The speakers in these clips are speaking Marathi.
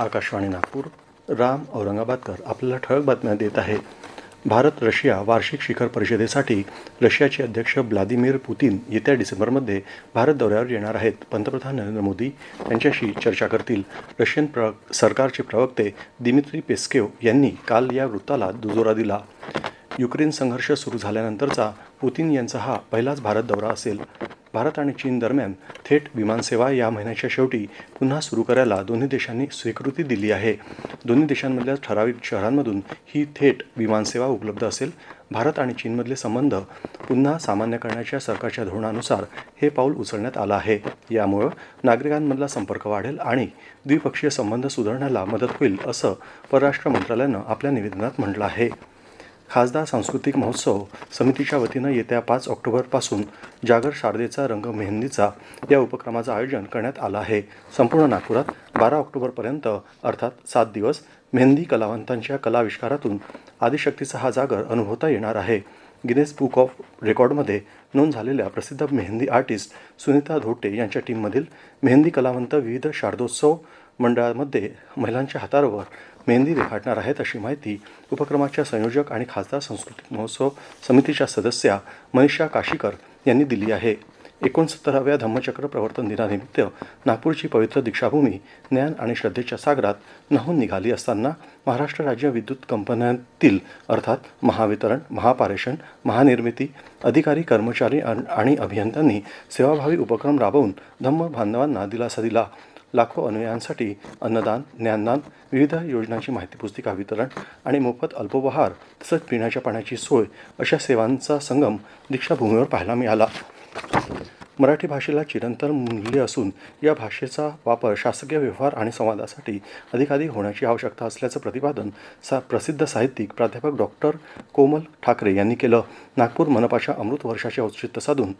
आकाशवाणी नागपूर राम औरंगाबादकर आपल्याला ठळक बातम्या देत आहे. भारत रशिया वार्षिक शिखर परिषदेसाठी रशियाचे अध्यक्ष व्लादिमीर पुतीन येत्या डिसेंबरमध्ये भारत दौऱ्यावर येणार आहेत. पंतप्रधान नरेंद्र मोदी यांच्याशी चर्चा करतील. रशियन प्र सरकारचे प्रवक्ते दिमित्री पेस्केव यांनी काल या वृत्ताला दुजोरा दिला. युक्रेन संघर्ष सुरू झाल्यानंतरचा पुतीन यांचा हा पहिलाच भारत दौरा असेल. भारत आणि चीन दरम्यान थेट विमानसेवा या महिन्याच्या शेवटी पुन्हा सुरू करायला दोन्ही देशांनी स्वीकृती दिली आहे. दोन्ही देशांमधल्या ठराविक शहरांमधून ही थेट विमानसेवा उपलब्ध असेल. भारत आणि चीनमधले संबंध पुन्हा सामान्य करण्याच्या सरकारच्या धोरणानुसार हे पाऊल उचलण्यात आलं आहे. यामुळं नागरिकांमधला संपर्क वाढेल आणि द्विपक्षीय संबंध सुधारण्याला मदत होईल असं परराष्ट्र मंत्रालयानं आपल्या निवेदनात म्हटलं आहे. खासदार सांस्कृतिक महोत्सव समितीच्या वतीनं येत्या पाच ऑक्टोबरपासून जागर शारदेचा रंग मेहंदीचा या उपक्रमाचं आयोजन करण्यात आलं आहे. संपूर्ण नागपुरात बारा ऑक्टोबरपर्यंत अर्थात सात दिवस मेहंदी कलावंतांच्या कलाविष्कारातून आदिशक्तीचा हा जागर अनुभवता येणार आहे. गिनेस बुक ऑफ रेकॉर्डमध्ये नोंद झालेल्या प्रसिद्ध मेहंदी आर्टिस्ट सुनीता धोटे यांच्या टीममधील मेहंदी कलावंत विविध शारदोत्सव मंडळामध्ये महिलांच्या हातावर मेहंदी रेखाटणार आहेत अशी माहिती उपक्रमाच्या संयोजक आणि खासदार सांस्कृतिक महोत्सव समितीच्या सदस्या मनीषा काशीकर यांनी दिली आहे. एकोणसत्तराव्या धम्मचक्र प्रवर्तन दिनानिमित्त नागपूरची पवित्र दीक्षाभूमी ज्ञान आणि श्रद्धेच्या सागरात न्हावून निघाली असताना महाराष्ट्र राज्य विद्युत कंपन्यांतील अर्थात महावितरण महापारेषण महानिर्मिती अधिकारी कर्मचारी आणि अभियंत्यांनी सेवाभावी उपक्रम राबवून धम्म बांधवांना दिलासा दिला. लाखो अनुयायांसाठी अन्नदान ज्ञानदान विविध योजनांची माहिती पुस्तिका वितरण आणि मोफत अल्पोपहार तसंच पिण्याच्या पाण्याची सोय अशा सेवांचा संगम दीक्षाभूमीवर पाहायला मिळाला. मराठी भाषेला चिरंतर मूल्य असून या भाषेचा वापर शासकीय व्यवहार आणि संवादासाठी अधिकाधिक होण्याची आवश्यकता असल्याचं प्रतिपादन सा प्रसिद्ध साहित्यिक प्राध्यापक डॉक्टर कोमल ठाकरे यांनी केलं. नागपूर मनपाच्या अमृत वर्षाचे औचित्य साधून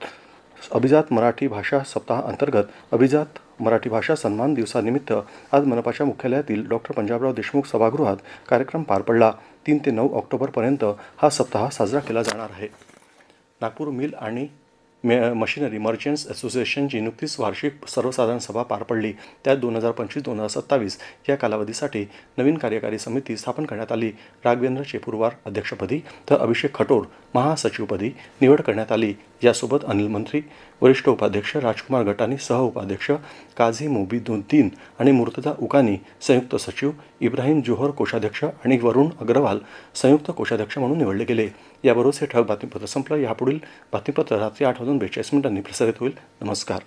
अभिजात मराठी भाषा सप्ताह अंतर्गत अभिजात मराठी भाषा सन्मान दिवसानिमित्त आज मनपाच्या मुख्यालयातील डॉक्टर पंजाबराव देशमुख सभागृहात कार्यक्रम पार पडला. तीन ते नऊ ऑक्टोबरपर्यंत हा सप्ताह साजरा केला जाणार आहे. नागपूर मिल आणि मशिनरी मर्चंट्स असोसिएशनची नुकतीच वार्षिक सर्वसाधारण सभा पार पडली त्यात दोन हजार पंचवीस दोन हजार सत्तावीस या कालावधीसाठी नवीन कार्यकारी समिती स्थापन करण्यात आली. राघवेंद्र चेपुरवार अध्यक्षपदी तर अभिषेक खटोर महासचिवपदी निवड करण्यात आली. यासोबत अनिल मंत्री वरिष्ठ उपाध्यक्ष राजकुमार गटानी सह उपाध्यक्ष काझी मोबिदुद्दीन आणि मुर्तदा उकानी संयुक्त सचिव इब्राहिम जोहर कोषाध्यक्ष आणि वरुण अग्रवाल संयुक्त कोषाध्यक्ष म्हणून निवडले गेले. याबरोबरच हे ठळक बातमीपत्र संपलं. यापुढील बातमीपत्र रात्री आठ वाजून बेचाळीस मिनिटांनी प्रसारित होईल. नमस्कार.